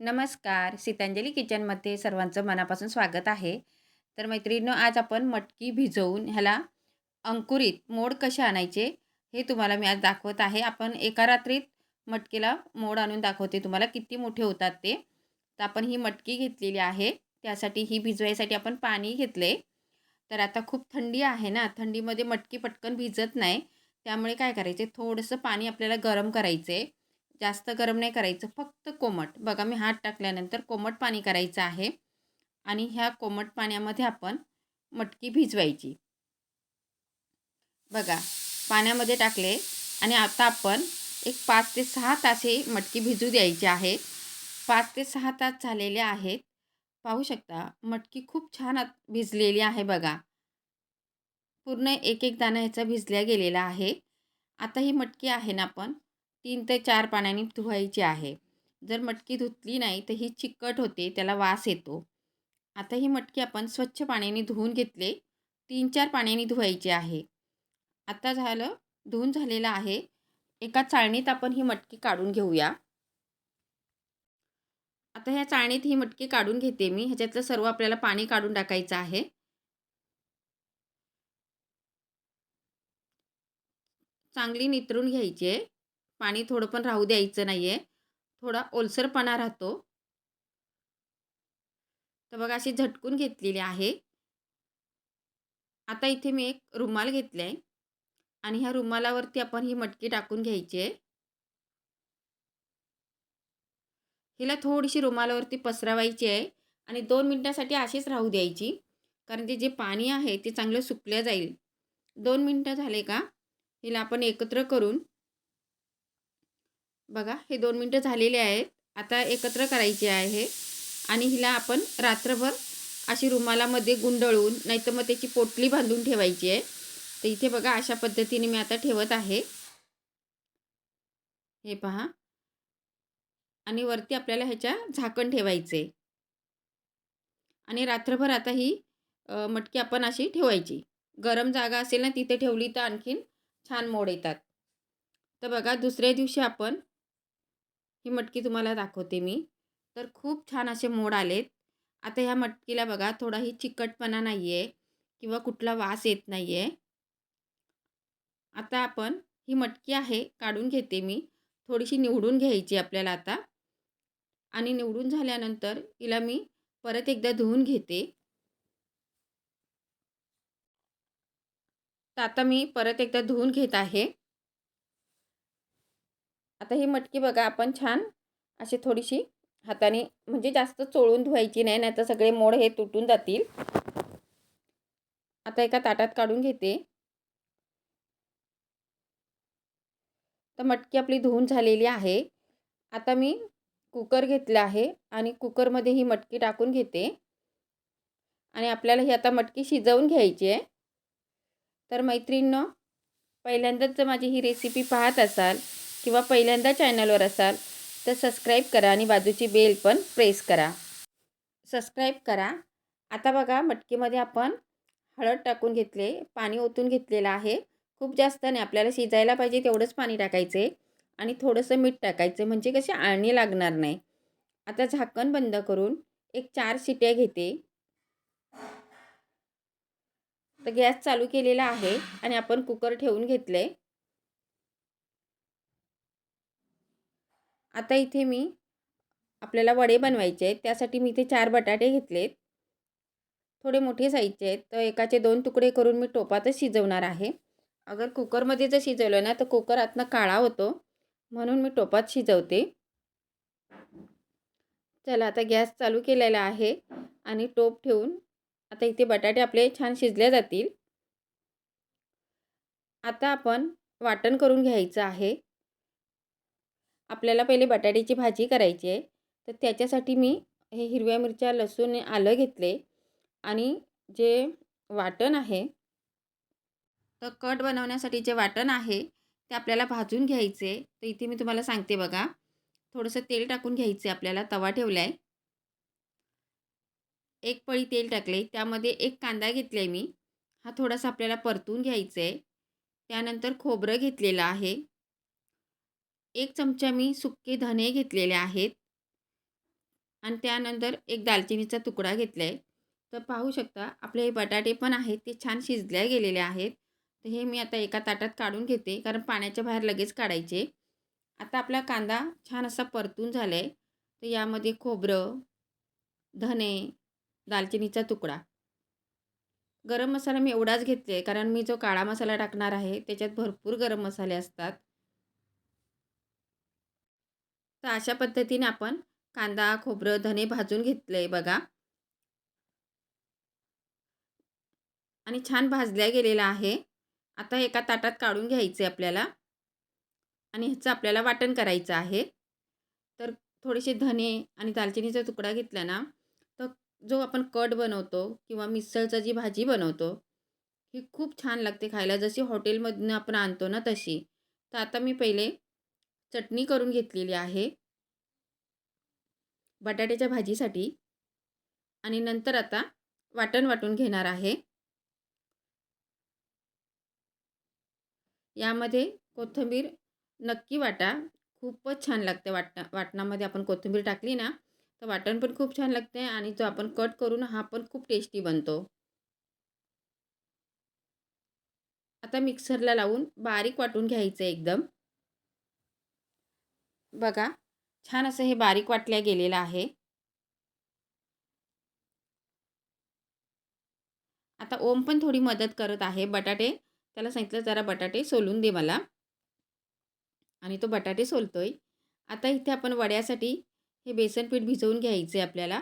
नमस्कार. सीतांजली किचनमध्ये सर्वांचं मनापासून स्वागत आहे. तर मैत्रिणीनं आज आपण मटकी भिजवून ह्याला अंकुरित मोड कसे आणायचे हे तुम्हाला मी आज दाखवत आहे. आपण एका रात्रीत मटकीला मोड आणून दाखवते. तुम्हाला किती मोठे होतात ते. तर आपण ही मटकी घेतलेली आहे. त्यासाठी ही भिजवायसाठी आपण पाणी घेतले तर आता खूप थंडी आहे ना. थंडीमध्ये मटकी पटकन भिजत नाही. त्यामुळे काय करायचे? थोडंसं पाणी आपल्याला गरम करायचं आहे जास्त गरम नाही करायचं फक्त कोमट. बघा मी हात टाकल्यानंतर कोमट पाणी करायचं आहे आणि ह्या कोमट पाण्यामध्ये आपण मटकी भिजवायची. बघा पाण्यामध्ये टाकले आणि आता आपण एक पाच ते सहा तास हे मटकी भिजू द्यायची आहे. पाच ते सहा तास झालेले आहेत. पाहू शकता मटकी खूप छान भिजलेली आहे बघा. पूर्ण एक एक दाणा ह्याचा भिजल्या गेलेला आहे. आता ही मटकी आहे ना आपण तीन ते चार पाण्याने धुवायची आहे. जर मटकी धुतली नाही तर ही चिकट होते त्याला वास येतो. आता ही मटकी आपण स्वच्छ पाण्याने धुवून घेतले तीन चार पाण्याने धुवायची आहे. आता झालं धुवून झालेलं आहे. एका चाळणीत आपण ही मटकी काढून घेऊया. आता ह्या चाळणीत ही मटकी काढून घेते मी. ह्याच्यातलं सर्व आपल्याला पाणी काढून टाकायचं आहे. चांगली नितरून घ्यायची आहे. पाणी थोडं पण राहू द्यायचं नाही आहे थोडा ओलसरपणा राहतो. तर बघा अशी झटकून घेतलेली आहे. आता इथे मी एक रुमाल घेतला आहे आणि ह्या रुमालावरती आपण ही मटकी टाकून घ्यायची आहे. हिला थोडीशी रुमालावरती पसरवायची आहे आणि दोन मिनटासाठी अशीच राहू द्यायची. कारण ते जे पाणी आहे ते चांगलं सुकलं जाईल. दोन मिनटं झाले का? हिला आपण एकत्र करून बघा हे दोन मिनटं झालेले आहेत. आता एकत्र करायचे आहे आणि हिला आपण रात्रभर अशी रुमालामध्ये गुंडळून नाहीतर मग त्याची पोटली बांधून ठेवायची आहे. तर इथे बघा अशा पद्धतीने मी आता ठेवत आहे. हे पहा. आणि वरती आपल्याला ह्याच्या झाकण ठेवायचे. आणि रात्रभर आता ही मटकी आपण अशी ठेवायची. गरम जागा असेल ना तिथे ठेवली तर आणखीन छान मोड येतात. तर बघा दुसऱ्या दिवशी आपण ही मटकी तुम्हाला दाखवते मी. तर खूप छान असे मोड आलेत. आता ह्या मटकीला बघा थोडाही चिकटपणा नाही आहे किंवा कुठला वास येत नाही आहे आता आपण ही मटकी आहे काढून घेते मी. थोडीशी निवडून घ्यायची आपल्याला आता. आणि निवडून झाल्यानंतर हिला मी परत एकदा धुवून घेते. तर आता मी परत एकदा धुवून घेत आहे. आता ही मटकी बघा आपण छान अशी थोडीशी हाताने म्हणजे जास्त चोळून धुवायची नाही नाही तर सगळे मोड हे तुटून जातील. आता एका ताटात काढून घेते. तर मटकी आपली धुवून झालेली आहे. आता मी कुकर घेतलं आहे आणि कुकरमध्ये ही मटकी टाकून घेते. आणि आपल्याला ही आता मटकी शिजवून घ्यायची आहे. तर मैत्रिणीनं पहिल्यांदाच जर माझी ही रेसिपी पाहत असाल किंवा पहिल्यांदा चॅनलवर असाल तर सबस्क्राईब करा आणि बाजूची बेल पण प्रेस करा. सबस्क्राईब करा. आता बघा मटकीमध्ये आपण हळद टाकून घेतले पाणी ओतून घेतलेलं आहे. खूप जास्त नाही आपल्याला शिजायला पाहिजे तेवढंच पाणी टाकायचे आणि थोडंसं मीठ टाकायचं म्हणजे कसे आळणी लागणार नाही. आता झाकण बंद करून एक चार शिट्या घेते. तर गॅस चालू केलेला आहे आणि आपण कुकर ठेवून घेतले आता इथे मी आपल्याला वडे बनवायचे आहेत. त्यासाठी मी इथे चार बटाटे घेतलेत. थोडे मोठे साईजचे आहेत. तर एकाचे दोन तुकडे करून मी टोपातच शिजवणार आहे. अगर कुकरमध्ये जर शिजवलं ना तर कुकर आतनं काळा होतो. म्हणून मी टोपात शिजवते. चला आता गॅस चालू केलेला आहे आणि टोप ठेवून आता इथे बटाटे आपले छान शिजले जातील. आता आपण वाटण करून घ्यायचं आहे. आपल्याला पहिले बटाट्याची भाजी करायची आहे. तर त्याच्यासाठी मी हे हिरव्या मिरच्या लसूण आलं घेतले. आणि जे वाटण आहे तर कट बनवण्यासाठी जे वाटण आहे ते आपल्याला भाजून घ्यायचे. तर इथे मी तुम्हाला सांगते बघा. थोडंसं तेल टाकून घ्यायचे आपल्याला तवा ठेवला आहे एक पळी तेल टाकले. त्यामध्ये एक कांदा घेतला आहे मी. हा थोडासा आपल्याला परतून घ्यायचा आहे त्यानंतर खोबरं घेतलेलं आहे. एक चमचा मी सुके धने घेतलेले आहेत. आणि त्यानंतर एक दालचिनीचा तुकडा घेतला आहे तर पाहू शकता आपले हे बटाटे पण आहेत ते छान शिजल्या गेलेले आहेत. तर हे मी आता एका ताटात काढून घेते कारण पाण्याच्या बाहेर लगेच काढायचे. आता आपला कांदा छान असा परतून झाला आहे तर यामध्ये खोबरं धने दालचिनीचा तुकडा. गरम मसाला मी एवढाच घेतले आहे कारण मी जो काळा मसाला टाकणार आहे त्याच्यात भरपूर गरम मसाले असतात. तर अशा पद्धतीने आपण कांदा खोबरं धने भाजून घेतलं आहे बघा. आणि छान भाजल्या गेलेला आहे. आता एका ताटात काढून घ्यायचे आपल्याला. आणि ह्याचं आपल्याला वाटण करायचं आहे. तर थोडेसे धने आणि दालचिनीचा तुकडा घेतला ना तर जो आपण कट बनवतो किंवा मिसळचा जी भाजी बनवतो ही खूप छान लागते खायला. जशी हॉटेलमधनं आपण आणतो ना तशी. तर आता मी पहिले चटणी करून घेतलेली आहे. बटाट्याच्या भाजीसाठी. आणि नंतर आता वाटण वाटून घेणार आहे. यामध्ये कोथिंबीर नक्की वाटा. खूपच छान लागते वाटणा वाटणामध्ये आपण कोथिंबीर टाकली ना तर वाटण पण खूप छान लागते आणि जो आपण कट करून हा पण खूप टेस्टी बनतो. आता मिक्सरला लावून बारीक वाटून घ्यायचं एकदम. बघा छान असं हे बारीक वाटल्या गेलेलं आहे. आता ओम पण थोडी मदत करत आहे. बटाटे त्याला सांगितलं जरा बटाटे सोलून दे मला. आणि तो बटाटे सोलतोय. आता इथे आपण वड्यासाठी हे बेसन पीठ भिजवून घ्यायचे आपल्याला.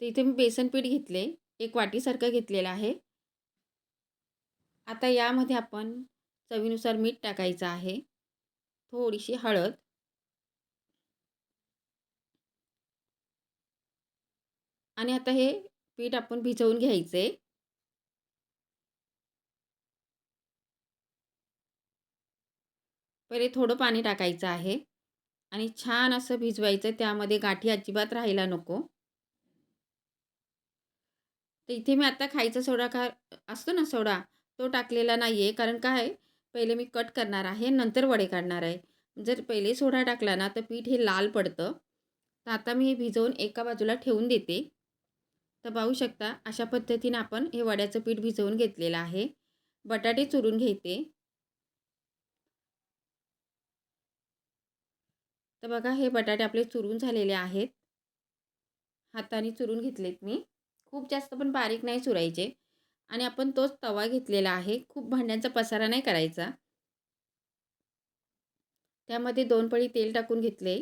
तर इथे मी बेसन पीठ घेतले. एक वाटीसारखं घेतलेलं आहे. आता यामध्ये आपण चवीनुसार मीठ टाकायचं आहे. थोडीशी हळद. आणि आता हे पीठ आपण भिजवून घ्यायचे. पहिले थोडं पाणी टाकायचं आहे. आणि छान असं भिजवायचं त्यामध्ये गाठी अजिबात राहायला नको. तर इथे मी आता खायचा सोडा का असतो ना सोडा तो टाकलेला नाही आहे कारण काय? पहिले मी कट करणार आहे नंतर वडे काढणार आहे. जर पहिले सोडा टाकला ना तर पीठ हे लाल पडतं. तर आता मी हे भिजवून एका बाजूला ठेवून देते. तर पाहू शकता अशा पद्धतीनं आपण हे वड्याचं पीठ भिजवून घेतलेलं आहे. बटाटे चुरून घेते. तर बघा हे बटाटे आपले चुरून झालेले आहेत. हाताने चुरून घेतलेत मी. खूप जास्त पण बारीक नाही चुरायचे. आणि आपण तोच तवा घेतलेला आहे. खूप भांड्यांचा पसारा नाही करायचा. त्यामध्ये दोन पळी तेल टाकून घेतले.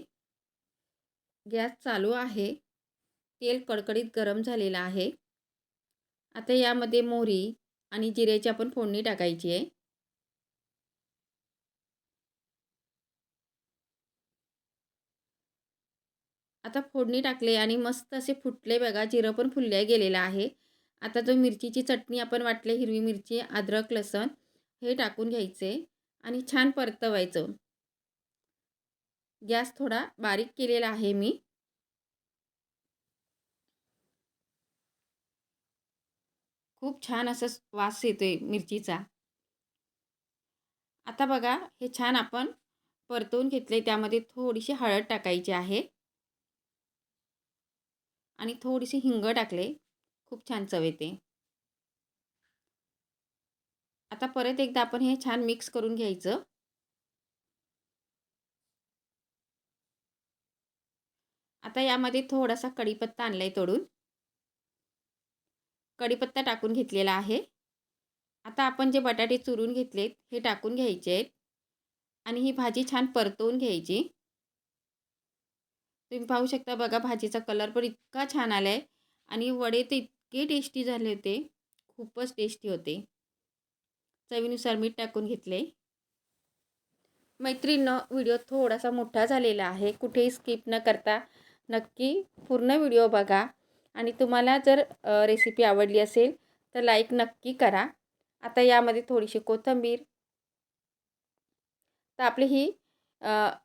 गॅस चालू आहे. तेल कडकडीत गरम झालेलं आहे. आता यामध्ये मोहरी आणि जिऱ्याची आपण फोडणी टाकायची आहे. आता फोडणी टाकले आणि मस्त असे फुटले बघा. जिरं पण फुलल्या गेलेलं आहे. आता जो मिरचीची चटणी आपण वाटले हिरवी मिरची अद्रक लसण हे टाकून घ्यायचे आणि छान परतवायचं. गॅस थोडा बारीक केलेला आहे मी. खूप छान असं वास येतोय मिरचीचा. आता बघा हे छान आपण परतवून घेतले त्यामध्ये थोडीशी हळद टाकायची आहे. आणि थोडीशी हिंग टाकले. खूप छान चव येते. आता परत एकदा आपण हे छान मिक्स करून घ्यायचं. आता यामध्ये थोडासा कढीपत्ता आणला आहे तोडून. कढीपत्ता टाकून घेतलेला आहे. आता आपण जे बटाटे चुरून घेतलेत हे टाकून घ्यायचे आहेत. आणि ही भाजी छान परतवून घ्यायची. तुम्ही पाहू शकता बघा भाजीचा कलर पण इतका छान आला आहे आणि वडे तर इतके टेस्टी झाले होते. खूपच टेस्टी होते. चवीनुसार मीठ टाकून घेतले. मैत्रीण व्हिडिओ थोडासा मोठा झालेला आहे. कुठेही स्किप न करता नक्की पूर्ण व्हिडिओ बघा. आणि तुम्हाला जर रेसिपी आवडली असेल तर लाईक नक्की करा. आता यामध्ये थोडीशी कोथिंबीर. तर आपली ही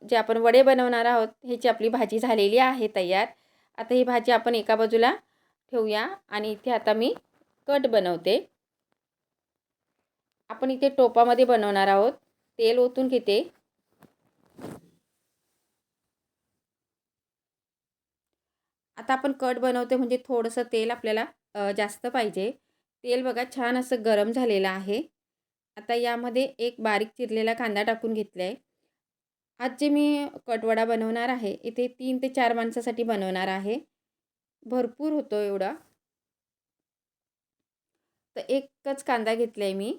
जे आपण वडे बनवणार आहोत ह्याची आपली भाजी झालेली आहे तयार. आता ही भाजी आपण एका बाजूला ठेवूया आणि इथे आता मी कट बनवते. आपण इथे टोपामध्ये बनवणार आहोत. तेल ओतून घेते. आता आपण कट बनवते म्हणजे थोडंसं तेल आपल्याला जास्त पाहिजे. तेल बघा छान असं गरम झालेलं आहे. आता यामध्ये एक बारीक चिरलेला कांदा टाकून घेतला आहे आज जे मी कटवडा बनवणार आहे इथे तीन ते चार माणसासाठी बनवणार आहे. भरपूर होतो एवढा. तर एकच कांदा घेतला आहे मी.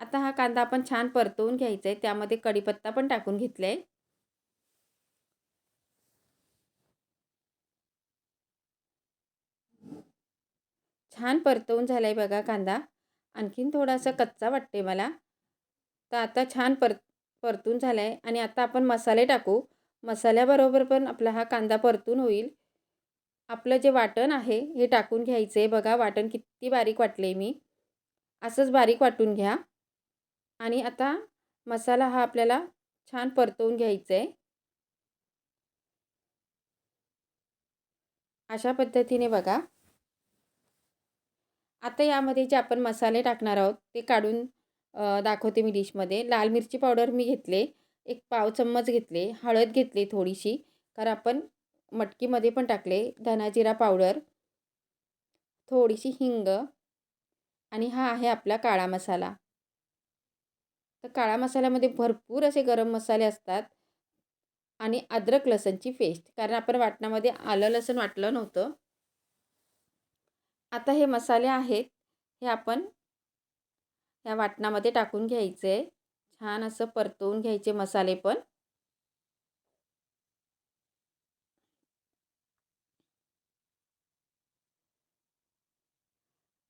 आता हा कांदा आपण छान परतवून घ्यायचा आहे त्यामध्ये कढीपत्ता पण टाकून घेतला आहे छान परतवून झाला आहे बघा कांदा. आणखीन थोडासा कच्चा वाटते मला. तर आता छान पर परतून झाला आहे आणि आता आपण मसाले टाकू. मसाल्याबरोबर पण आपला हा कांदा परतून होईल. आपलं जे वाटण आहे हे टाकून घ्यायचं आहे बघा वाटण किती बारीक वाटले मी. असंच बारीक वाटून घ्या. आणि आता मसाला हा आपल्याला छान परतवून घ्यायचा आहे अशा पद्धतीने बघा. आता यामध्ये जे आपण मसाले टाकणार आहोत ते काढून दाखवते मी डिशमध्ये. लाल मिरची पावडर मी घेतले. एक पाव चम्मच घेतले. हळद घेतली थोडीशी. कारण आपण मटकीमध्ये पण टाकले. धनाजिरा पावडर थोडीशी हिंग आणि हा आहे आपला काळा मसाला. तर काळा मसाल्यामध्ये भरपूर असे गरम मसाले असतात आणि अद्रक लसणची पेस्ट कारण आपण वाटणामध्ये आलं लसण वाटलं नव्हतं. आता हे मसाले आहेत हे आपण या वाटणामध्ये टाकून घ्यायचे. छान असं परतवून घ्यायचे मसाले पण.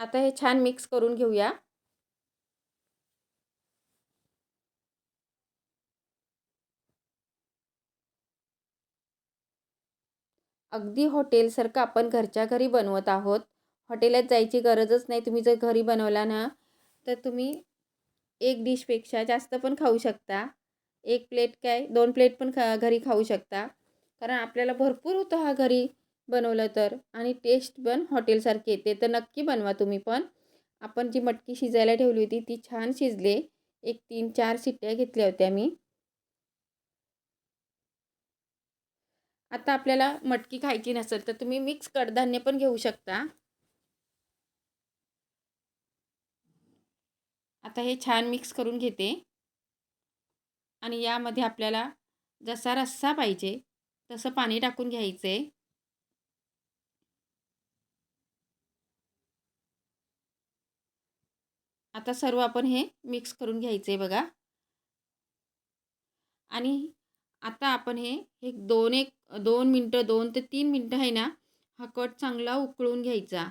आता हे छान मिक्स करून घेऊया. अगदी हॉटेलसारखं आपण घरच्या घरी बनवत आहोत. हॉटेलात जायची गरजच नाही. तुम्ही जर घरी बनवला ना तर तुम्ही एक डिशपेक्षा जास्त पण खाऊ शकता. एक प्लेट काय दोन प्लेट पण खा घरी खाऊ शकता. कारण आपल्याला भरपूर होतं हा घरी. बनवलं तर. आणि टेस्ट पण हॉटेलसारखी येते. तर नक्की बनवा तुम्ही पण. आपण जी मटकी शिजायला ठेवली होती ती छान शिजले. एक तीन चार शिट्ट्या घेतल्या होत्या मी. आता आपल्याला मटकी खायची नसेल तर तुम्ही मिक्स कडधान्य पण घेऊ शकता. आता हे छान मिक्स करून घेते. आणि यामध्ये आपल्याला जसा रस्सा पाहिजे तसं पाणी टाकून घ्यायचं. आहे आता सर्व आपण हे मिक्स करून घ्यायचं आहे बघा. आणि आता आपण हे एक दोन एक दोन मिनटं दोन ते तीन मिनटं आहे ना हा कट चांगला उकळून घ्यायचा.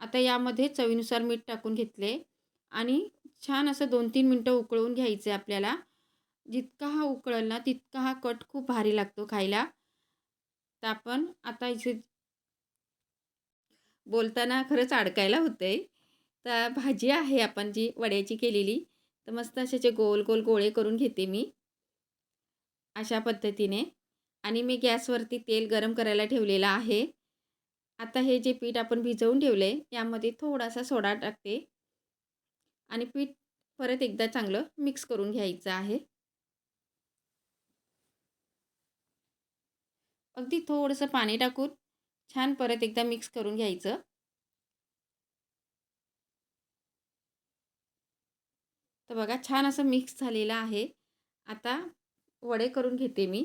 आता यामध्ये चवीनुसार मीठ टाकून घेतले आणि छान असं दोन तीन मिनटं उकळून घ्यायचं आहे आपल्याला. जितका हा उकळल ना तितका हा कट खूप भारी लागतो खायला. तर आपण आता इथे बोलताना खरंच अडकायला होतं आहे तर भाजी आहे आपण जी वड्याची केलेली तर मस्त असे गोल गोल गोळे करून घेते मी. अशा पद्धतीने. आणि मी गॅसवरती तेल गरम करायला ठेवलेलं आहे. आता हे जे पीठ आपण भिजवून ठेवलं आहे यामध्ये थोडासा सोडा टाकते. आणि पीठ परत एकदा चांगलं मिक्स करून घ्यायचं आहे. अगदी थोडंसं पाणी टाकून छान परत एकदा मिक्स करून घ्यायचं. तर बघा छान असं मिक्स झालेलं आहे. आता वडे करून घेते मी.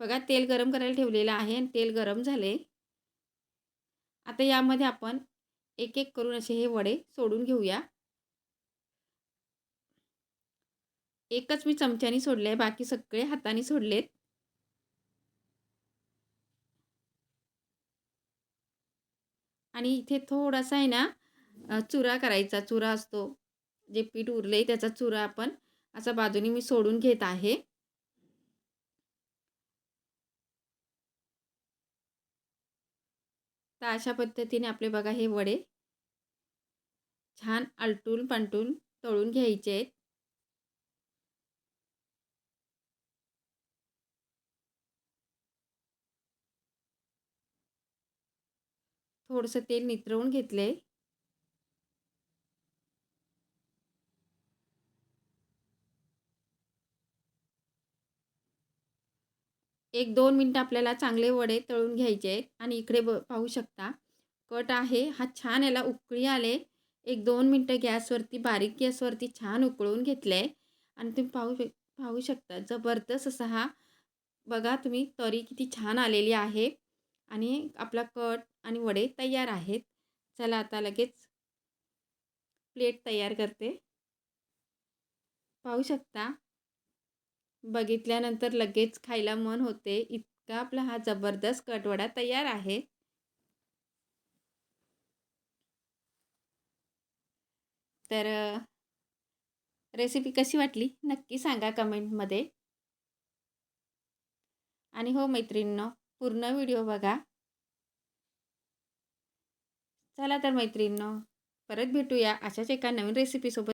बघा तेल गरम करायला ठेवलेलं आहे आणि तेल गरम झाले. आता यामध्ये आपण एक एक करून असे हे वडे सोडून घेऊया. एकच मी चमच्यानी सोडले आहे बाकी सगळे हाताने सोडलेत. आणि इथे थोडासा आहे ना चुरा करायचा चुरा असतो. जे पीठ उरले त्याचा चुरा आपण असा बाजूनी मी सोडून घेत आहे. तर अशा पद्धतीने आपले बघा हे वडे छान आलटून पांटून तळून घ्यायचे आहेत. थोडंसं तेल नितरवून घेतले एक दोन मिनटं आपल्याला चांगले वडे तळून घ्यायचे आहेत. आणि इकडे ब पाहू शकता. कट आहे. हा छान याला उकळी आले. एक दोन मिनटं गॅसवरती बारीक गॅसवरती छान उकळून घेतलं आहे. आणि तुम्ही पाहू शक पाहू शकता. जबरदस्त असा हा. बघा तुम्ही तरी किती छान आलेली आहे. आणि आपला कट आणि वडे तयार आहेत. चला आता लगेच प्लेट तयार करते. पाहू शकता. बघितल्यानंतर लगेच खायला मन होते. इतका आपला हा जबरदस्त कटवडा तयार आहे. तर रेसिपी कशी वाटली? नक्की सांगा कमेंटमध्ये आणि हो मैत्रिणींनो पूर्ण व्हिडिओ बघा. चला तर मैत्रिणींनो परत भेटूया अशाच एका नवीन रेसिपीसोबत